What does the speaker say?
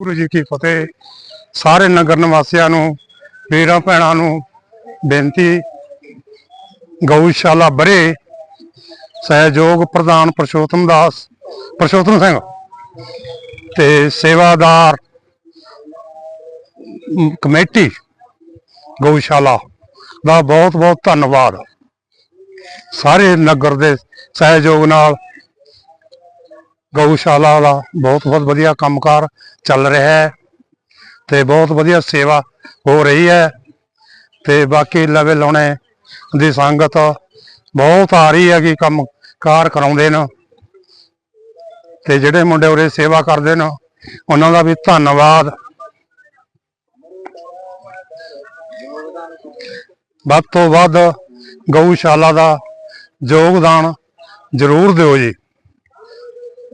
ਗੁਰੂ ਜੀ ਕੀ ਫਤਿਹ। ਸਾਰੇ ਨਗਰ ਨਿਵਾਸੀਆਂ ਨੂੰ, ਵੀਰਾਂ ਭੈਣਾਂ ਨੂੰ ਬੇਨਤੀ, ਗਊਸ਼ਾਲਾ ਬਰੇ। ਸਹਿਯੋਗ ਪ੍ਰਧਾਨ ਪ੍ਰਸ਼ੋਤਮ ਦਾਸ, ਪ੍ਰਸ਼ੋਤਮ ਸਿੰਘ ਤੇ ਸੇਵਾਦਾਰ ਕਮੇਟੀ, ਗਊਸ਼ਾਲਾ ਦਾ ਬਹੁਤ ਬਹੁਤ ਧੰਨਵਾਦ। ਸਾਰੇ ਨਗਰ ਦੇ ਸਹਿਯੋਗ ਨਾਲ ਗਊਸ਼ਾਲਾ ਦਾ ਬਹੁਤ ਬਹੁਤ ਵਧੀਆ ਕੰਮਕਾਰ ਚੱਲ ਰਿਹਾ ਹੈ ਤੇ ਬਹੁਤ ਵਧੀਆ ਸੇਵਾ ਹੋ ਰਹੀ ਹੈ ਤੇ ਬਾਕੀ ਲਵੇ ਲਾਉਣੇ ਦੀ ਸੰਗਤ ਬਹੁਤ ਆ ਰਹੀ ਹੈ ਕਿ ਕੰਮ ਕਾਰ ਕਰਾਉਂਦੇ ਨੇ ਤੇ ਜਿਹੜੇ ਮੁੰਡੇ ਉਰੇ ਸੇਵਾ ਕਰਦੇ ਨੇ, ਉਹਨਾਂ ਦਾ ਵੀ ਧੰਨਵਾਦ। ਵੱਧ ਤੋਂ ਵੱਧ ਗਊਸ਼ਾਲਾ ਦਾ ਯੋਗਦਾਨ ਜ਼ਰੂਰ ਦਿਓ ਜੀ।